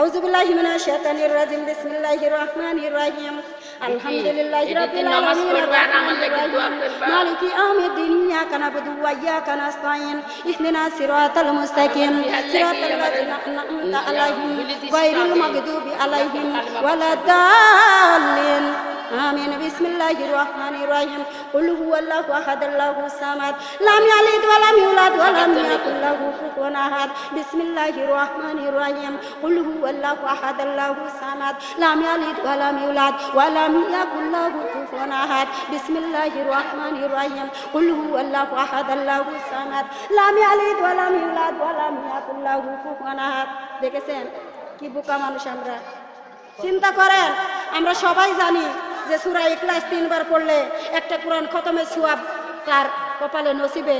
أعوذ بالله من الشيطان الرجيم. بسم الله الرحمن الرحيم. الحمد لله رب العالمين مالك يوم الدين إياك نعبد وإياك نستعين. اهدنا الصراط المستقيم. صراط الذين أنعمت عليهم. غير المغضوب عليهم ولا الضالين. آمين بسم الله الرحمن الرحيم قل هو الله أحد الله الصمد لم يلد ولم يولد ولم يكن له كفوا أحد بسم الله الرحمن الرحيم قل هو الله أحد الله الصمد لم يلد ولم يولد ولم يكن له كفوا أحد بسم الله الرحمن الرحيم قل هو الله أحد الله الصمد لم يلد ولم يولد ولم يكن له كفوا أحد দেখেছেন কি বোকা মানুষ আমরা চিন্তা করেন আমরা সবাই জানি যে সুরা ইখলাস তিনবার পড়লে একটা কোরআন খতমের সুয়াব তার কপালে নসিবে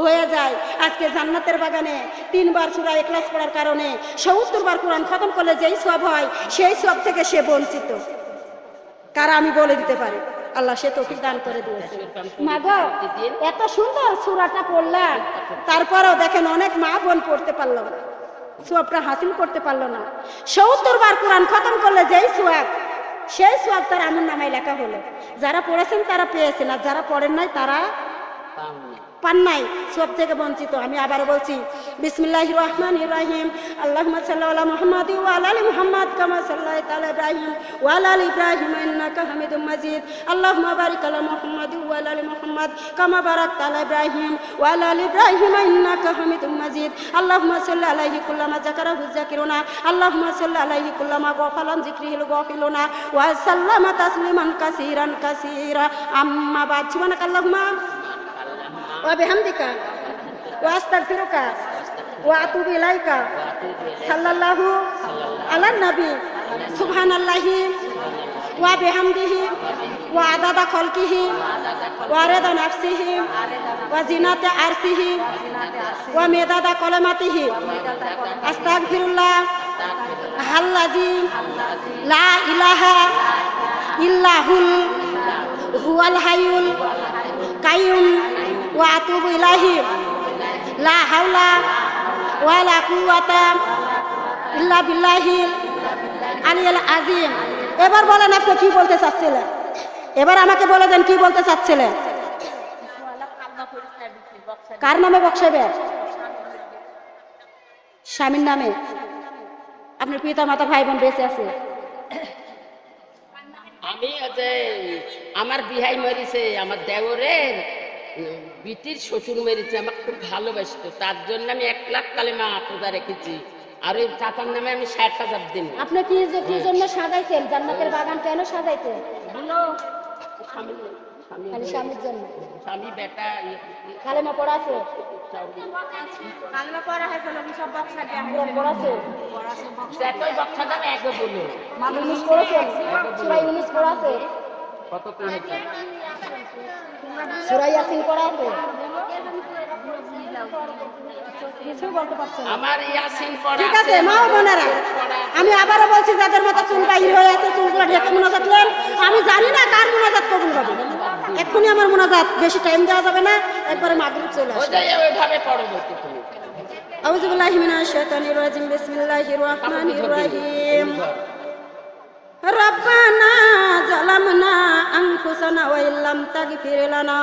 হয়ে যায়। আজকে জান্নাতের বাগানে তিনবার সুরা ইখলাস পড়ার কারণে সত্তর বার কোরআন খতম করলে যেই সব হয়, সেই সব থেকে সে বঞ্চিত। কারা আমি বলে দিতে পারি? আল্লাহ সে তৌফিক দান করে দিয়েছে। মা গো এত সুন্দর সুরাটা পড়লাম। তারপরেও দেখেন অনেক মা বোন পড়তে পারল না। সোয়াবটা হাসিল করতে পারল না। সত্তর বার কোরআন খতম করলে যেই সোয়াব সেই সব তার আমার নামায় লেখা হলো। যারা পড়েছেন তারা পেয়েছেন, আর যারা পড়েন নাই তারা পান নাই, সব থেকে বঞ্চিত। আমি আবার বলছি বিসমিল্লাহ রহমান ইব্রাহিম আল্লাহ সাল্লাহ মোহাম্মদ ওয়াল আলী মোহাম্মদ কামা সাল্লাহ তালা ইব্রাহিম ওয়াল আলী ইব্রাহিম ইন্নাকা হামিদুম মাজিদ। আল্লাহ বারিক আলা মোহাম্মদ ওয়াল আলী মোহাম্মদ কামা বারাক তালা ইব্রাহিম ওয়াল আলী ইব্রাহিম ইন্নাকা হামিদুম মাজিদ। আল্লাহ সাল্লাহ আলাইহি কুল্লামা জাকারা হুজাকিরুনা আল্লাহ সাল্লাহ আলাইহি কুল্লামা গফালাম জিক্রিহিল গফিলুনা। ওয়া সাল্লামা তাসলিমান কাসীরান কাসীরা। আম্মা বাদ, সুবহানাকাল্লাহুম্মা। وبحمدك واستغفرك واتوب اليك صلى الله على النبي سبحان الله وبحمده وعدد خلقه ورضا نفسه وزنة عرشه ومداد كلماته استغفر الله الذي لا اله الا هو الحي القيوم وأتوب إليه لا حول ولا قوة إلا بالله আলী আজিম এবার বলেন আপনি কি বলতে চাচ্ছিলেন? এবার আমাকে বলে দেন কি বলতে চাচ্ছিলেন? কার নামে বক্সাবেন স্বামীর নামে। আপনার পিতা মাতা ভাই বোন বেঁচে আছে? আমি আমার বিহাই মরিছে, আমার দেওরের বিটির শ্বশুর মেরেছে আমাকে খুব ভালোবাসতো। তার জন্য আমি এক লাখ কালে মা পূজা রেখেছি। আর ওই চাচার নামে আমি ষাট হাজার দিন। আপনি কি কি জন্য সাজাইছেন? জান্নাতের বাগান কেন সাজাইছেন? খালি স্বামীর জন্য। স্বামী বেটা ইয়ে, কালেমা পড়া আছে? কালমা পড়া হয়েছে লোক সব বক্সা দিয়ে কোরআন পড়া আছে? একই বক্সা দামে একে বলো ইউনিস পড়েছেন? সূরা ইউনিস পড়া আছে? কত সূরা ইয়াসিন পড়া আছে কিছু বলতে পারছেন না। আমার ইয়াসিন পড়া ঠিক আছে মা ও বোনেরা আমি আবারও বলছি যাদের মাথা চুল বাহির হয়ে আছে চুলগুলো ঢেকে মোনাজাত নেন আমি জানি না কার মোনাজাত কবুল হবে এক্ষুনি আমার মোনাজাত বেশি টাইম দেওয়া যাবে না একবারে মাগরিব চলে আসবে ওইটাই ওইভাবে পড়ো বলতে তুমি أعوذ بالله من الشيطان الرجيم بسم الله الرحمن الرحيم ربنا ظلمنا أنفسنا وإن لم تغفر لنا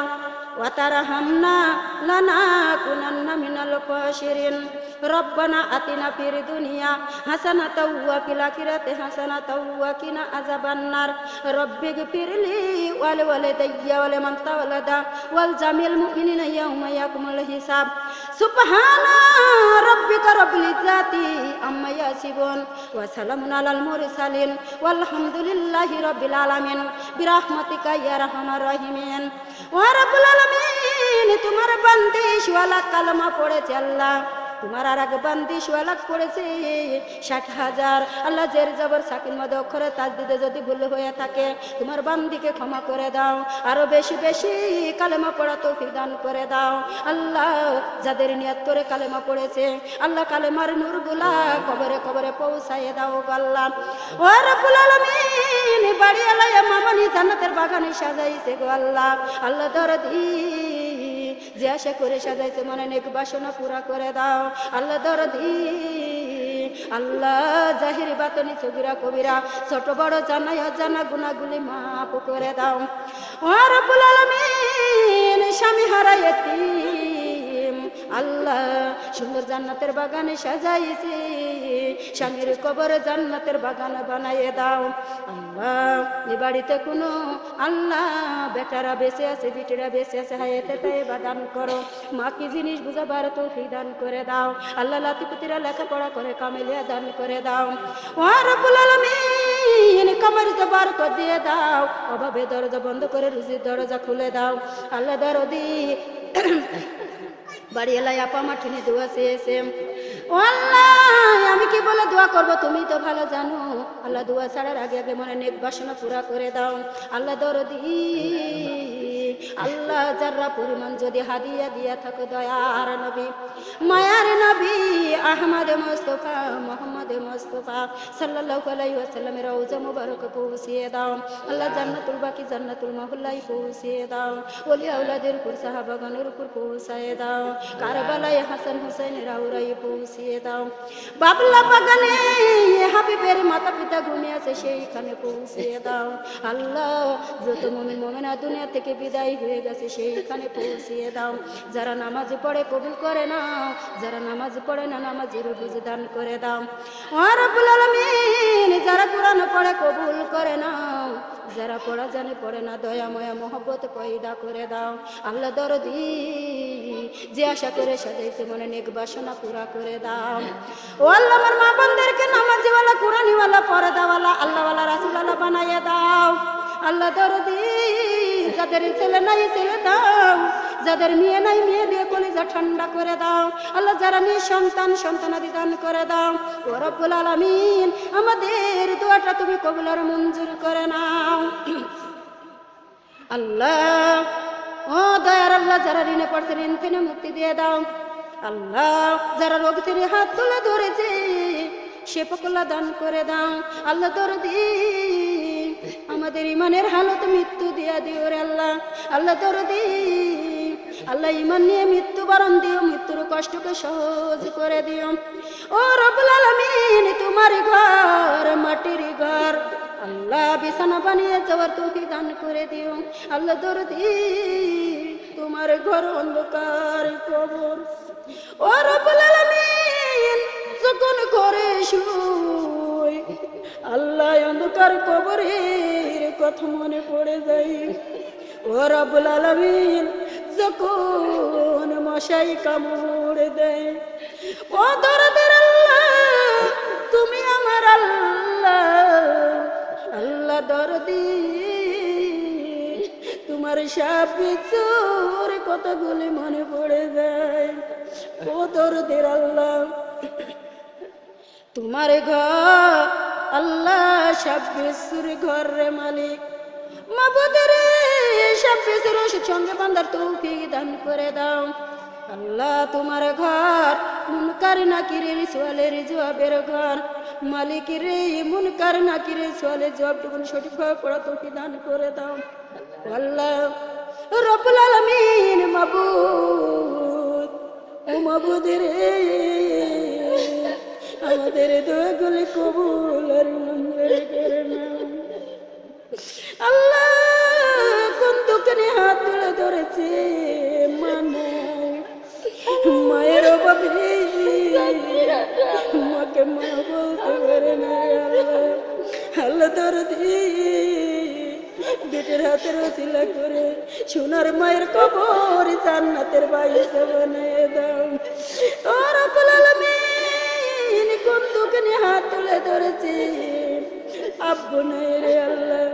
وترحمنا لنكونن من الخاسرين ربنا آتنا في الدنيا حسنة وفي الآخرة حسنة وقنا عذاب النار رب اغفر لي ولوالدي ولمن تولد والجميع المؤمنين يوم يقوم الحساب سبحان ربك رب العزة عما يصفون وسلام على المرسلين والحمد لله رب العالمين برحمتك يا ارحم الراحمين ورب العالمين তোমার বন্দিশ ওয়ালা কালমা পড়েছে আল্লাহ তোমার আর এক বান্দিশ ওয়ালাক পড়েছে ষাট হাজার আল্লাহ জের জবর সাকির মধ্যে অক্ষরে তাজ দিতে যদি ভুল হয়ে থাকে, তোমার বান্দিকে ক্ষমা করে দাও। আরও বেশি বেশি কালেমা পড়া তৌফিক দান করে দাও। আল্লাহ যাদের নিয়াত করে কালেমা পড়েছে, আল্লাহ কালেমার নূরগুলা কবরে কবরে পৌঁছায় দাও আল্লাহ। ও রব্বুল আলামিন, বাড়ি আলাইয়া মামানি জান্নাতের বাগানে সাজাইছে গো আল্লাহ। আল্লাহ দরদি যে আশা করে সাজাইছে মনে নেক বাসনা পুরা করে দাও। আল্লাহ দরদি, আল্লাহ জাহির বাতনি ছবিরা কবিরা, ছোট বড় জানাই অজানা গুনাগুলি মাপ করে দাও। ও রব্বুল স্বামী হারা এতিম আল্লাহ সুন্দর জান্নাতের বাগানে সাজাইছি। স্বামীর কবর জান্নাতের বাগান বানাইয়ে দাও। আল্লাহ, এ বাড়িতে কোনো আল্লাহ বেটারা বেঁচে আছে, বিটিরা বেঁচে আছে, হায়াতে তাই দান করো। মা কি জিনিস বুঝাবার তো দান করে দাও। আল্লাহ লাতিপুতিরা লেখাপড়া করে, কামেলিয়া দান করে দাও। কামার জবার কর দিয়ে দাও। অভাবে দরজা বন্ধ করে রুজির দরজা খুলে দাও। আল্লাহ দরদি বাড়ি এলাই আপা আমার ঠিনি দোয়া চেয়েছে ও আল্লাহ, আমি কি বলে দোয়া করব? তুমি তো ভালো জানো। আল্লাহ দোয়া ছাড়ার আগে আগে মনে নেক বাসনা পুরা করে দাও। আল্লাহ দরদি। আল্লাহ যারা পরিমাণ যদি হাদিয়া দিয়া থাকো দয়ার নবী, মায়ার নবী আহমদ মোস্তফা, মোহাম্মদ মোস্তফা সাল্লাল্লাহু আলাইহি ওয়াসাল্লামের রওজা মুবারক পৌঁছিয়ে দাও। আল্লাহ জান্নাতুল বাকি জান্নাতুল মহল্লাই পৌঁছিয়ে দাও। ওলি আউলাদের উপর সাহাবাগানের উপর পৌঁছায় দাও। কারবালায় হাসান হুসাইন রাউরাই পৌঁছিয়ে দাও। বাবলা বাগানে হাবিবের মাতা পিতা ঘুমিয়ে আছে, সেইখানে পৌঁছিয়ে দাও। আল্লাহ, যত মমিন মমিনা দুনিয়া থেকে বিদায় হয়ে গেছে, সেইখানে পৌঁছিয়ে দাও। যারা নামাজ পড়ে কবুল করে না যারা নামাজ পড়ে না, নামাজের বুঝ দান করে দাও। আলামিন, যারা কোরআন পড়ে কবুল করে না যারা পড়া জানে পড়ে না, দয়াময়া মহব্বত পয়দা করে দাও। আল্লাহ দরদি, যে আশা করে সাজাইছে, মনে নেক বাসনা পুরা করে দাও। ও আল্লাহ, আমার মা বোনদেরকে নামাজিওয়ালা, কোরআনিওয়ালা, পরদাওয়ালা, আল্লাহওয়ালা রাসুলালা বানাইয়া দাও। আল্লাহ দরদি যাদের ছেলে নাই, ছেলে দাও। যাদের মেয়ে নাই, মেয়ে দিয়ে কলিজা ঠান্ডা করে দাও। আল্লাহ, যারা নিয়ে সন্তান, সন্তানাদি দান করে দাও। ও রব্বুল আলামিন, আমাদের দোয়াটা তুমি কবুলার মঞ্জুর করে নাও। আল্লাহ, ও দয়ার আল্লাহ, যারা ঋণে পড়ছে, ঋণ থেকে মুক্তি দিয়ে দাও। আল্লাহ, যারা রোগ থেকে হাত তুলে ধরেছে, সে পকলা দান করে দাও। আল্লাহ, দরদি আমাদের ইমানের হালত মৃত্যু দিয়া দিও রে আল্লাহ। আল্লাহ দরদি, আল্লাহ ইমান নিয়ে মৃত্যু বরণ দিও, মৃত্যুর কষ্টকে সহজ করে দিও। ও রবুল আলমিন, তোমার ঘর, মাটির ঘর, আল্লাহ বিছানা বানিয়ে যাওয়ার তোকে দান করে দিও। আল্লাহ দরদি, তোমার ঘর অন্ধকার কবর। ও রবুল আলমিন, যখন ঘরে শুই আল্লাহ অন্ধকার কবরের কথা মনে পড়ে যায়। ও রবুল আলমিন, যখন মশাই কামড় দেয়, ও আল্লাহ, তুমি আমার আল্লাহ। আল্লাহ দরদি, তোমার সাপ বিচুর কতগুলি মনে পড়ে যায়। ও দরদের আল্লাহ তোমার ঘর, আল্লাহ সাব্বিসুর ঘর রে মালিক। মাবুদের সাব্বিসুর সঙ্গে বান্দার তৌফিক দান করে দাও। আল্লাহ তোমার ঘর, মুনকার নাকিরের সোয়ালের জবাবের ঘর। মালিক রে মুনকার নাকিরের সোয়ালের জবাবটুকুন সঠিকভাবে পড়া তৌফিক দান করে দাও। আল্লাহ রব্বুল আলামিন মাবুদ, ও মাবুদ রে আমাদের দোয়াগুলি কবুল আর মঞ্জুর করে আল্লাহ কোন দোকানে হাত তুলে ধরেছে মানে মায়ের অভাবে মাকে মা বলতে পারে না। আল্লাহ আল্লাহ দরদি বেটের হাতের ওসিলা করে সোনার মায়ের কবর জান্নাতের বাইসে বানিয়ে দাও। দোকানে হাত তুলে ধরেছি। আব্বু নাই রে আল্লাহ,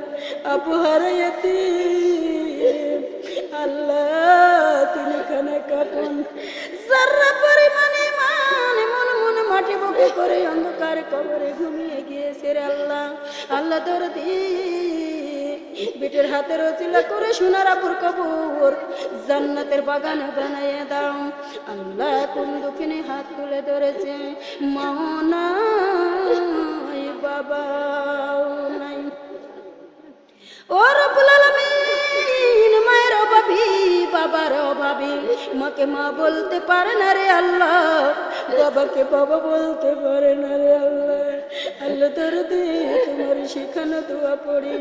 আব্বু হারাইয়াতি আল্লাহ তুমি খানে কাপন। সারা পরিমাণে মানে মন মন, মাটি বুকে করে অন্ধকার কবরে ঘুমিয়ে গিয়েছে রে আল্লাহ। আল্লাহ দরদি বিটের হাতের ওচিলা করে সোনার আবুর কবর। জান্নাতের বাগানে বানাইয়ে দাও। আল্লাহ কোন দক্ষিণে হাত তুলে ধরেছে। মাও নাই বাবাও নাই। ও রব্বুল আলামিন, মায়ের অভাবী, বাবার অভাবী, মাকে মা বলতে পারে না রে আল্লাহ। বাবাকে বাবা বলতে পারে না রে আল্লাহ। লাইল দরদে, তোমার শিখানো দোয়া পড়ি।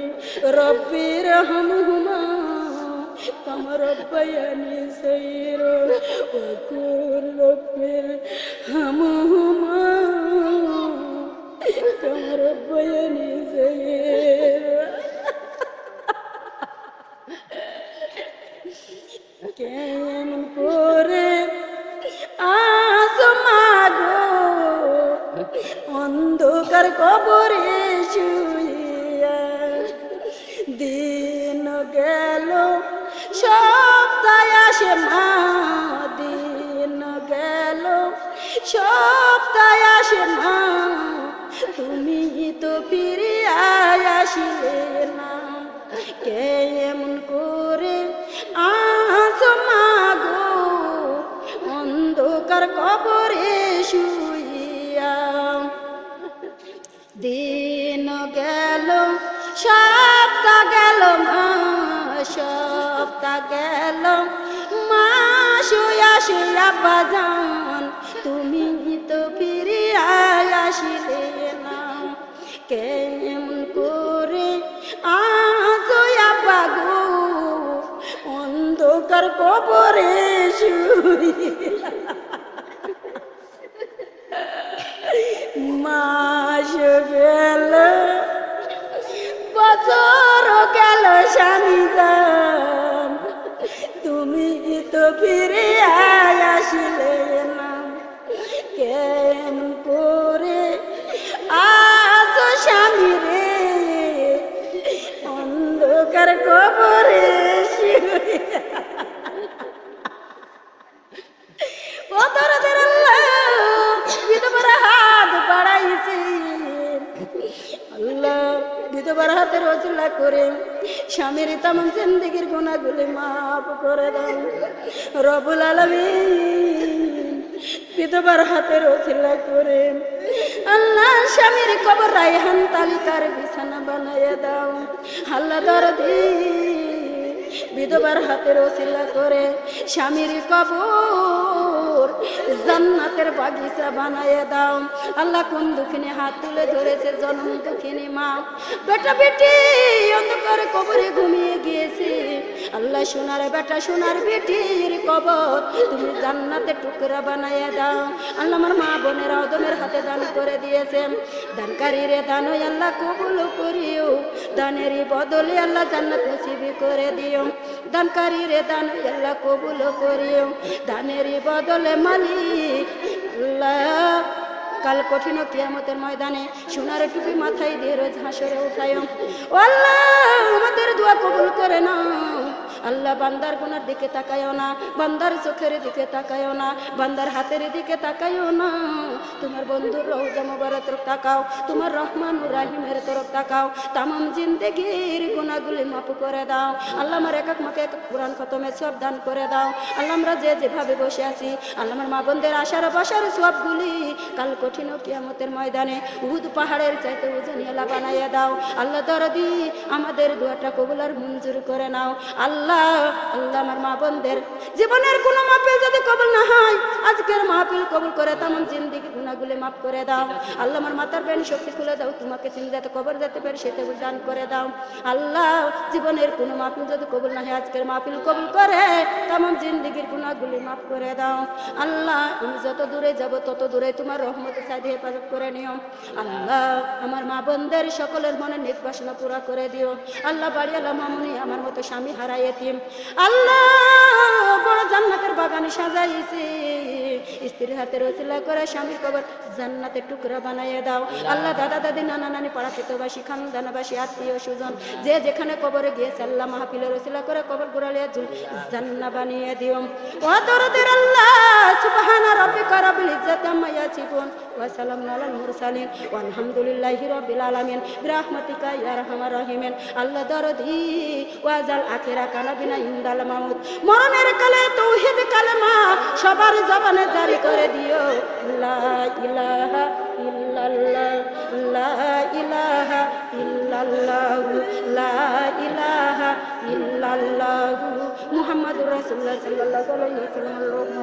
রব্বি রহম হুমা আমার রব্বায়ানি সৈর ওকুল রব্বিল হাম হুমা আমার রব্বায়ানি সৈর আসিলে না কেমন করে আসো মাগো অন্ধকার কবরে শুইয়া। দিন গেল, সপ্তাহ গেল সপ্তাহ গেল মাস শুয়া শুয়া বাজান। অন্ধকার কবরে মাস গেল বছর গেল স্বামী তুমি তো ফিরে আসলে রবুল বিধবার হাতের করে। আল্লাহ স্বামীর কবর রায়হান তালিকার বিছানা বানাইয়া দাও। আল্লাহ দরদি বিধবার করে। স্বামীর কবর জান্নাতের বাগিচা বানায় দাও। আল্লাহ কোন দুঃখিনী হাত তুলে ধরেছে, জন্ম দুঃখিনী মা। বেটা বেটি অন্ধকার কবরে ঘুমিয়ে গিয়েছে। আল্লাহ সোনার বেটা, সোনার বেটির কবর। তুমি জান্নাতে টুকরা বানায় দাও। আল্লাহ আমার মা বোনের অদমের হাতে দান করে দিয়েছেন। দানকারীরে দান আল্লাহ, কবুল করিও। দানেরই বদলে আল্লাহ জান্নাত নসিবি করে দিও। দানকারীরে দান আল্লাহ, কবুল করিও। দানেরই বদলে মালিক আল্লাহ। কাল কঠিন কিয়ামতের ময়দানে সোনার টুপি মাথায় দিয়ে রোজ হাসরে উঠায় আল্লাহ, আমাদের দোয়া কবুল করে না আল্লাহ বান্দার গুনার দিকে তাকায়ও না, বান্দার চোখের দিকে তাকায়ও না, বান্দার হাতের দিকে তাকায়ও না। তোমার বন্ধুর মোবারক তরফ তাকাও, তোমার রহমান রাহিমের তরফ তাকাও, তামাম জিন্দেগির গুণাগুলি মাফ করে দাও। আল্লাহ আমার এক এক মাকে এক কোরআন খতমে সব দান করে দাও। আল্লাহ আমরা যে যেভাবে বসে আছি, আল্লাহ আমার মা বোনদের আশার বসার সবগুলি কাল কঠিন কিয়ামতের ময়দানে উহুদ পাহাড়ের চাইতে ওজনিয়ালা বানাইয়া দাও। আল্লাহ দরদি, আমাদের দোয়াটা কবুল আর মঞ্জুর করে নাও। আল্লাহ আল্লাহ আমার মা বোনদের জীবনের কোনো মাহফিল যদি কবুল না হয়, আজকের মাহফিল কবুল করে তেমন জিন্দিগি গুণাগুলি মাফ করে দাও। আল্লাহ আমার মাতার বেন, শক্তি খুলে দাও, তোমাকে চিনি যাতে কবর যেতে পারে সেটা দান করে দাও। আল্লাহ, জীবনের কোনো মাহফিল যদি কবুল না হয়, আজকের মাহফিল কবুল করে তেমন জিন্দিগির গুণাগুলি মাফ করে দাও। আল্লাহ, আমি যত দূরে যাব, তত দূরে তোমার রহমতে সাইডে হেফাজত করে নিও। আল্লাহ, আমার মা বোনদের সকলের মনে নেক বাসনা পুরা করে দিও। আল্লাহ বাড়ি আল্লাহ মামুনি আমার মতো স্বামী হারাই এতিম আল্লাহ বড় জান্নাতের বাগানে সাজাইছে। স্ত্রীর হাতে রসিলা করে স্বামীর কবর, জান্নাতের টুকরা বানাইয়ে দাও। আল্লাহ দাদা দাদি, নানা নানি, পাড়া পিতবাসী খানদানাবাসী, আত্মীয় সুজন যে যেখানে কবরে গিয়েছে, আল্লাহ মাহফিলের রসিলা করে কবর ঝুল জান্না বানিয়ে দিও। ও আল্লাহ, সুবহানা ইজ্জাতি আম্মা আলাল মুরসালিন। ওয়ালহামদুলিল্লাহি রাব্বিল আলামিন। বিরহমাতিকা আল্লাহ দরদি, ওয়াজাল আখিরা মাউত। মরণের কালে, তৌহিদ কালেমা, সবার জবানে জারি করে দিও। লা ইলাহা ইল্লাল্লাহ, লা ইলাহা ইল্লাল্লাহ, লা ইলাহা ইল্লাল্লাহ। মুহাম্মাদুর রাসূলুল্লাহ সাল্লাল্লাহু